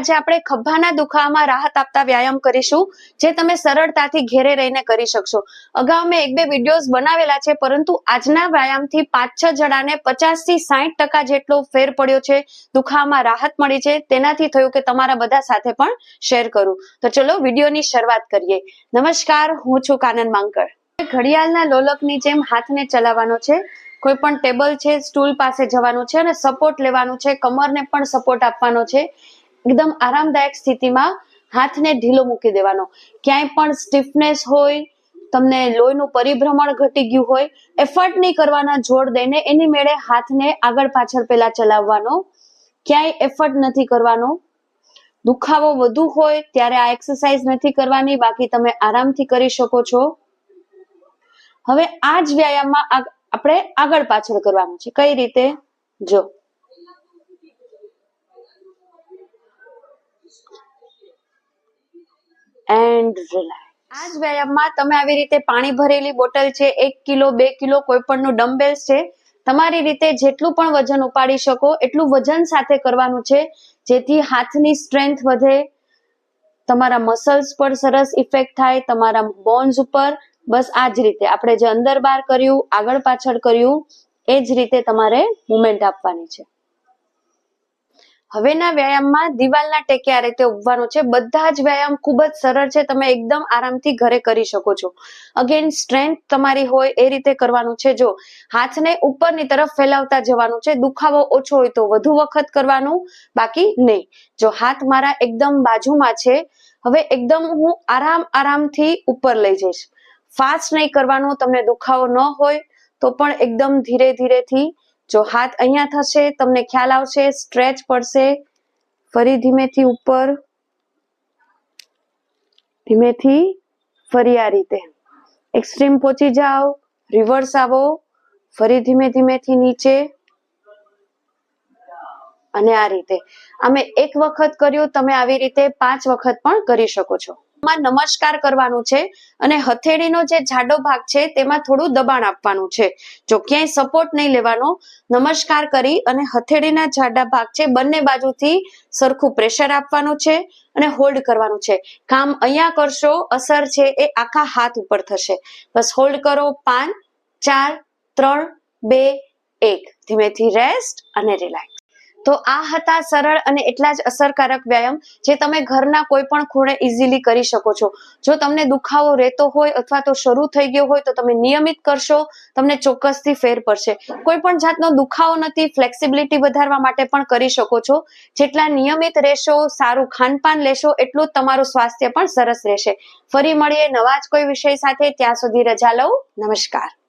આજે આપણે ખભાના દુખાવામાં રાહત આપતા વ્યાયામ કરીશું, જે તમે સરળતાથી ઘેરે રહીને કરી શકશો. અગાઉ મેં એક બે વિડીયોઝ બનાવેલા છે, પરંતુ આજના વ્યાયામથી પાંચ છ જણાને પચાસથી સાહીઠ ટકા જેટલો ફેર પડ્યો છે, દુખાવામાં રાહત મળી છે, તેનાથી થયું કે તમારા બધા સાથે પણ શેર કરું. તો ચલો વિડીયોની શરૂઆત કરીએ. નમસ્કાર, હું છું કાનન માંકર ઘડિયાળના લોલકની જેમ હાથને ચલાવવાનો છે, કોઈ પણ ટેબલ છે, સ્ટૂલ પાસે જવાનું છે અને સપોર્ટ લેવાનું છે, કમરને પણ સપોર્ટ આપવાનો છે. એકદમ આરામદાયક સ્થિતિમાં હાથને ઢીલો મૂકી દેવાનો. ક્યાંય પણ સ્ટીફનેસ હોય, તમને લોહીનું પરિભ્રમણ ઘટી ગયું હોય એફર્ટ નહીં કરવાના જોડ દઈને એની મેળે હાથને આગળ પાછળ પેલા ચલાવવાનો. ક્યાંય એફર્ટ નથી કરવાનો. દુખાવો વધુ હોય ત્યારે આ એક્સરસાઇઝ નથી કરવાની, બાકી તમે આરામથી કરી શકો છો. હવે આ જ વ્યાયામમાં આપણે આગળ પાછળ કરવાનું છે. કઈ રીતે? જો. એન્ડ રિલેક્સ આ વ્યાયામમાં તમે આવી રીતે પાણી ભરેલી બોટલ છે, એક કિલો, બે કિલો કોઈ પણનું ડમ્બેલ્સ છે, તમારી રીતે જેટલું પણ વજન ઉપાડી શકો, એટલું વજન સાથે કરવાનું છે, જેથી હાથની સ્ટ્રેન્થ વધે, તમારા મસલ્સ પર સરસ ઇફેક્ટ થાય, તમારા બોન્સ ઉપર. બસ આ જ રીતે. આપણે જે અંદર બહાર કર્યું, આગળ પાછળ કર્યું, એ જ રીતે તમારે મુવમેન્ટ આપવાની છે. હવેના વ્યાયામમાં દિવાલના ટેકે આ રીતે ઉભવાનું છે. બધા જ વ્યાયામ ખૂબ જ સરળ છે. તમે એકદમ આરામથી ઘરે કરી શકો છો. અગેન સ્ટ્રેન્થ તમારી હોય એ રીતે કરવાનું છે. જો હાથને ઉપરની તરફ ફેલાવતા જવાનું છે, દુખાવો ઓછો હોય તો વધુ વખત કરવાનું, બાકી નહીં. જો હાથ મારા એકદમ બાજુમાં છે, હવે એકદમ હું આરામ આરામથી ઉપર લઈ જઈશ. ફાસ્ટ નહીં કરવાનું, તમને દુખાવો ન હોય, તો પણ એકદમ ધીરે ધીરેથી જો હાથ અહીંયા થશે, તમને ખ્યાલ આવશે, સ્ટ્રેચ પડશે. ફરી ધીમેથી ઉપર. ધીમેથી ફરી આ રીતે. એક્સ્ટ્રીમ પહોંચી જાઓ રિવર્સ આવો. ફરી ધીમે ધીમેથી નીચે. અને આ રીતે. અમે એક વખત કર્યું, તમે આવી રીતે પાંચ વખત પણ કરી શકો છો. માં નમસ્કાર કરવાનું છે અને હથેળીનો જે જાડો ભાગ છે તેમાં થોડું દબાણ આપવાનું છે. જો ક્યાંય સપોર્ટ નહીં લેવાનો, નમસ્કાર કરી અને હથેળીના જાડા ભાગ છે બંને બાજુથી સરખું પ્રેશર આપવાનું છે અને હોલ્ડ કરવાનું છે. કામ અહીંયા કરશો, અસર છે એ આખા હાથ ઉપર થશે. બસ હોલ્ડ કરો પાંચ, ચાર, ત્રણ, બે, એક. ધીમેથી રેસ્ટ અને રિલેક્સ તો આ હતા સરળ અને એટલા જ અસરકારક વ્યાયામ જે તમે ઘરના કોઈ પણ ખૂણે ઇઝીલી કરી શકો છો. જો તમને દુખાવો રહેતો હોય અથવા તો શરૂ થઈ ગયો હોય તો તમે નિયમિત કરશો, તમને ચોક્કસથી ફેર પડશે. કોઈ પણ જાતનો દુખાવો નથી ફ્લેક્સિબિલિટી વધારવા માટે પણ કરી શકો છો. જેટલા નિયમિત રહેશો, સારું ખાનપાન લેશો, એટલું જ તમારું સ્વાસ્થ્ય પણ સરસ રહેશે. ફરી મળીએ નવા જ કોઈ વિષય સાથે, ત્યાં સુધી રજા લઉં. નમસ્કાર.